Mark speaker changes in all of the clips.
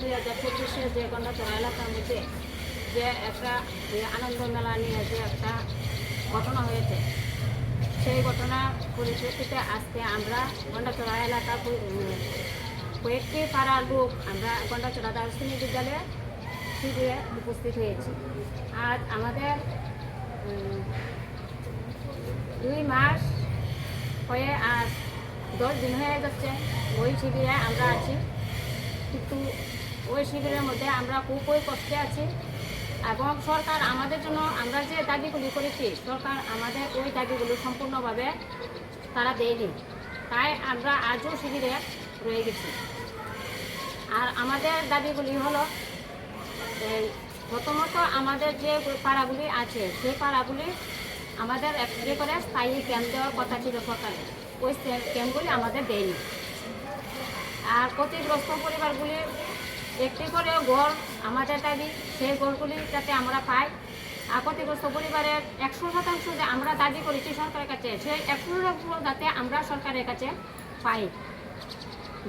Speaker 1: দুই হাজার চব্বিশে যে গন্ডাচড়া এলাকার মধ্যে যে একটা আনন্দ মেলা নিয়ে যে একটা ঘটনা হয়েছে। সেই ঘটনার পরিপ্রেক্ষিতে আজকে আমরা গন্ডাচড়া এলাকা কয়েকটি পাড়ার লোক আমরা গন্ডাচড়া দার্শনিক বিদ্যালয়ে শিবিরে উপস্থিত হয়েছি। আজ আমাদের দুই মাস হয়ে আজ দশ দিন হয়ে যাচ্ছে। ওই শিবিরে আমরা আছি। কিন্তু ওই শিবিরের মধ্যে আমরা খুব ওই কষ্টে আছি। এবং সরকার আমাদের জন্য আমরা যে দাবিগুলি করেছি, সরকার আমাদের ওই দাবিগুলো সম্পূর্ণভাবে তারা দেয়নি। তাই আমরা আজও শিবিরে রয়ে গেছি। আর আমাদের দাবিগুলি হলো প্রথমত আমাদের যে পাড়াগুলি আছে, সেই পাড়াগুলি আমাদের একটি করে স্থায়ী ক্যাম্প দেওয়ার কথা ছিল সরকারের। ওই ক্যাম্পগুলি আমাদের দেয়নি। আর ক্ষতিগ্রস্ত পরিবারগুলি একটি করে ঘর আমাদের দাবি সেই ঘরগুলি যাতে আমরা পাই। ক্ষতিগ্রস্ত পরিবারের একশো শতাংশ যে আমরা দাবি করেছি সরকারের কাছে, সেই একশো শতাংশ যাতে আমরা সরকারের কাছে পাই।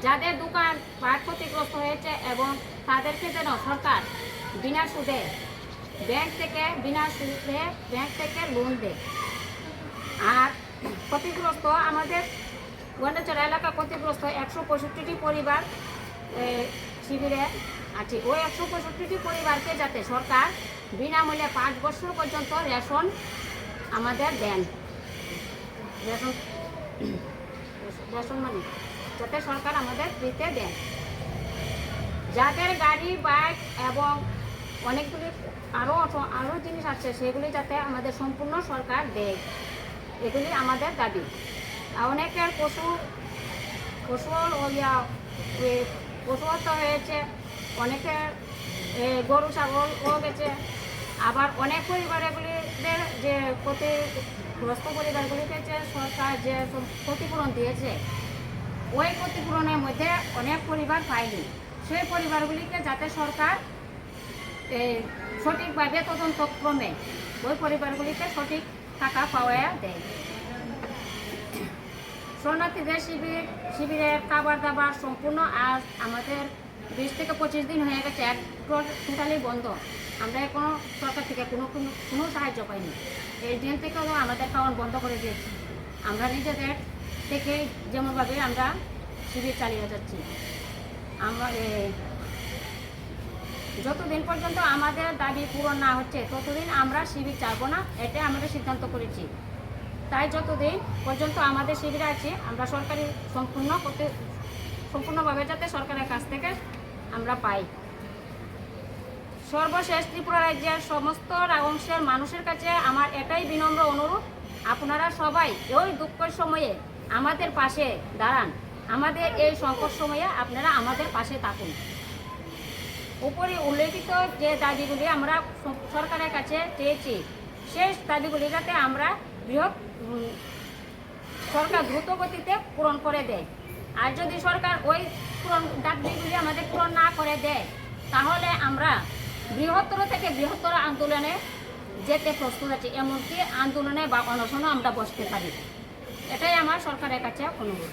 Speaker 1: যাদের দোকান পাট ক্ষতিগ্রস্ত হয়েছে এবং তাদেরকে যেন সরকার বিনা সুদে ব্যাংক থেকে, বিনা সুদে ব্যাংক থেকে লোন দেয়। আর ক্ষতিগ্রস্ত আমাদের গন্ডাচড়া এলাকা ক্ষতিগ্রস্ত একশো পঁয়ষট্টিটি পরিবার শিবিরে আছে ওই একশো পঁয়ষট্টিটি পরিবারকে যাতে সরকার বিনামূল্যে পাঁচ বছর পর্যন্ত রেশন আমাদের দেন। রেশন রেশন মানে যাতে সরকার আমাদের ফ্রিতে দেন। যাদের গাড়ি, বাইক এবং অনেকগুলি আরও আরও জিনিস আছে, সেগুলি যাতে আমাদের সম্পূর্ণ সরকার দেয়। এগুলি আমাদের দাবি। অনেকের পশু পশু ইয়া এ, পশু হত্যা হয়েছে অনেকের গরু ছাগলও গেছে। আবার অনেক পরিবারগুলিদের যে ক্ষতিগ্রস্ত পরিবারগুলিকে যে সরকার যে ক্ষতিপূরণ দিয়েছে ওই ক্ষতিপূরণের মধ্যে অনেক পরিবার পায়নি। সেই পরিবারগুলিকে যাতে সরকার সঠিকভাবে তদন্তক্রমে ওই পরিবারগুলিকে সঠিক টাকা পাওয়া দেয়। শরণার্থীদের শিবির, শিবিরের খাবার দাবার সম্পূর্ণ আজ আমাদের বিশ থেকে পঁচিশ দিন হয়ে গেছে। এক টোটালি বন্ধ। আমরা এখনও সরকার থেকে কোনো কোনো কোনো সাহায্য পাইনি। এই দিন থেকেও আমাদের খাওয়ান বন্ধ করে দিয়েছি। আমরা নিজেদের থেকে যেমনভাবে আমরা শিবির চালিয়ে যাচ্ছি। আমরা যতদিন পর্যন্ত আমাদের দাবি পূরণ না হচ্ছে, ততদিন আমরা শিবির চাইব না এটা আমাদের সিদ্ধান্ত করেছি। তাই যতদিন পর্যন্ত আমাদের শিবিরে আছে, আমরা সরকারি সম্পূর্ণ করতে, সম্পূর্ণভাবে যাতে সরকারের কাছ থেকে আমরা পাই। সর্বশেষ ত্রিপুরা রাজ্যের সমস্ত অংশের মানুষের কাছে আমার এটাই বিনম্র অনুরোধ। আপনারা সবাই ওই দুঃখের সময়ে আমাদের পাশে দাঁড়ান। আমাদের এই সংকট সময়ে আপনারা আমাদের পাশে থাকুন। উপরে উল্লেখিত যে দাবিগুলি আমরা সরকারের কাছে চেয়েছি, সেই দাবিগুলি যাতে আমরা বৃহৎ সরকার দ্রুত গতিতে পূরণ করে দেয়। আর যদি সরকার ওই পূরণ দাবিগুলি আমাদের পূরণ না করে দেয়, তাহলে আমরা বৃহত্তর থেকে বৃহত্তর আন্দোলনে যেতে প্রস্তুত আছি, এমনকি আন্দোলনে বা অনশনও আমরা বসতে পারি। এটাই আমার সরকারের কাছে অনুরোধ।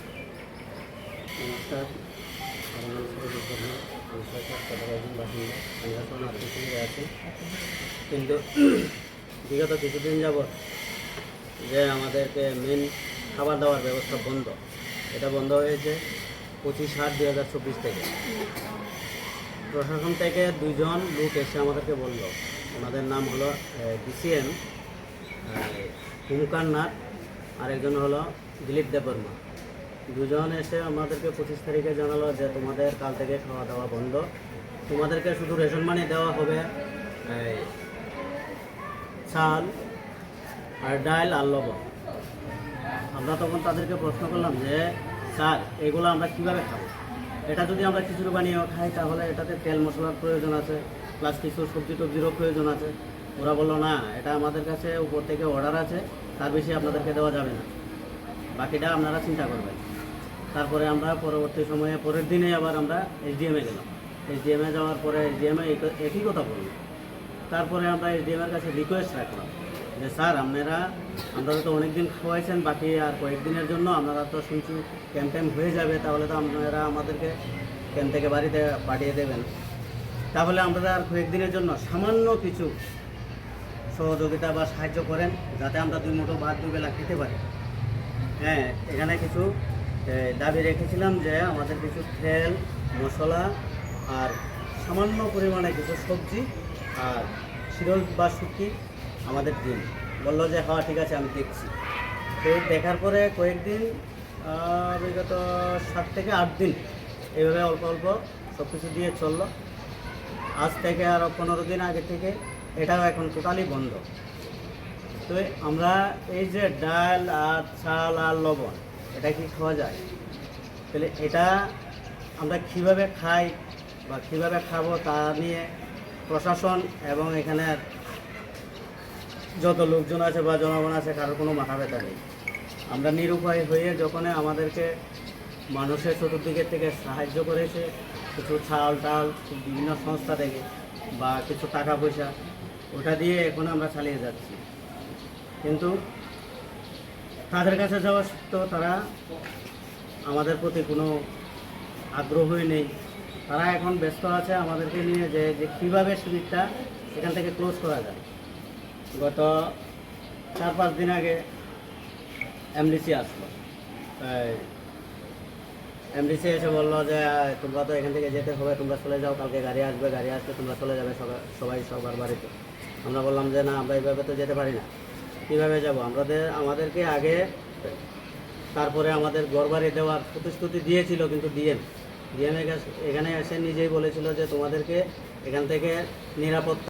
Speaker 2: কিন্তু বিগত কিছুদিন যাবৎ যে আমাদেরকে মেন খাবার দাবার ব্যবস্থা বন্ধ। এটা বন্ধ হয়েছে পঁচিশ আট দুই হাজার চব্বিশ থেকে। প্রশাসন থেকে দুইজন লোক এসে আমাদেরকে বলল, ওনাদের নাম হলো ডিসিএম হুমকার নাথ আর একজন হলো দিলীপ দেববর্মা দুজন এসে আমাদেরকে পঁচিশ তারিখে জানালো যে তোমাদের কাল থেকে খাওয়া দাওয়া বন্ধ। তোমাদেরকে শুধু রেশন মানি দেওয়া হবে চাল আর ডাল আর লবণ। আমরা তখন তাদেরকে প্রশ্ন করলাম যে, স্যার, এগুলো আমরা কীভাবে খাব? এটা যদি আমরা খিচুড়ি বানিয়ে খাই, তাহলে এটাতে তেল মশলার প্রয়োজন আছে, প্লাস কিছু সবজি টবজিরও প্রয়োজন আছে। ওরা বলল, না, এটা আমাদের কাছে উপর থেকে অর্ডার আছে, তার বেশি আপনাদেরকে দেওয়া যাবে না। বাকিটা আপনারা চিন্তা করবেন। তারপরে আমরা পরবর্তী সময়ে, পরের দিনে আবার আমরা এসডিএমে গেলাম। এসডিএমে যাওয়ার পরে এসডিএমে একই কথা বলল। তারপরে আমরা এসডিএম এর কাছে রিকোয়েস্ট রাখলাম। যে স্যার, আপনারা আপনারা তো অনেক দিন খাওয়াইছেন, বাকি আর কয়েকদিনের জন্য আপনারা তো শুনছি ক্যাম্প ট্যাম্প হয়ে যাবে, তাহলে তো আপনারা আমাদেরকে ক্যাম্প থেকে বাড়িতে পাঠিয়ে দেবেন। তাহলে আমরা আর কয়েকদিনের জন্য সামান্য কিছু সহযোগিতা বা সাহায্য করেন, যাতে আমরা দুই মুঠো ভাত দুবেলা খেতে পারি। হ্যাঁ এখানে কিছু দাবি রেখেছিলাম যে আমাদের কিছু তেল, মশলা আর সামান্য পরিমাণে কিছু সবজি আর শিরল বা শুকি আমাদের দিন বলল যে হ্যাঁ ঠিক আছে, আমি দেখছি। তো দেখার পরে কয়েকদিন বিগত সাত থেকে আট দিন এইভাবে অল্প অল্প সব কিছু দিয়ে চলল। আজ থেকে আরও পনেরো দিন আগে থেকে এটাও এখন টোটালি বন্ধ। তো আমরা এই যে ডাল আর চাল আর লবণ, এটা কি খাওয়া যায়? তাহলে এটা আমরা কীভাবে খাই বা কীভাবে খাব তা নিয়ে প্রশাসন এবং এখানে যত লোকজন আছে বা জনগণ আছে, কারোর কোনো মাথা ব্যথা নেই। আমরা নিরুপায় হয়ে যখন আমাদেরকে মানুষের চতুর্দিকের থেকে সাহায্য করেছে, কিছু চাল টাল, বিভিন্ন সংস্থা থেকে, বা কিছু টাকা পয়সা, ওটা দিয়ে এখন আমরা চালিয়ে যাচ্ছি। কিন্তু তাদের কাছে যাওয়া সত্ত্বেও তারা আমাদের প্রতি কোনো আগ্রহই নেই। তারা এখন ব্যস্ত আছে আমাদেরকে নিয়ে যে কীভাবে শিবিরটা এখান থেকে ক্লোজ করা যায়। গত চার পাঁচ দিন আগে এমডিসি আসলো। এমডিসি এসে বলল যে তোমরা তো এখান থেকে যেতে হবে, তোমরা চলে যাও, কালকে গাড়ি আসবে গাড়ি আসবে তোমরা চলে যাবে সবাই সবার বাড়িতে। আমরা বললাম যে, না, আমরা এইভাবে তো যেতে পারি না। কীভাবে যাব? আমাদের, আমাদেরকে আগে, তারপরে আমাদের ঘরবাড়ি দেওয়ার প্রতিশ্রুতি দিয়েছিল, কিন্তু ডিএম ডিএম এখানে এসে নিজেই বলেছিল যে, তোমাদেরকে এখান থেকে নিরাপত্তা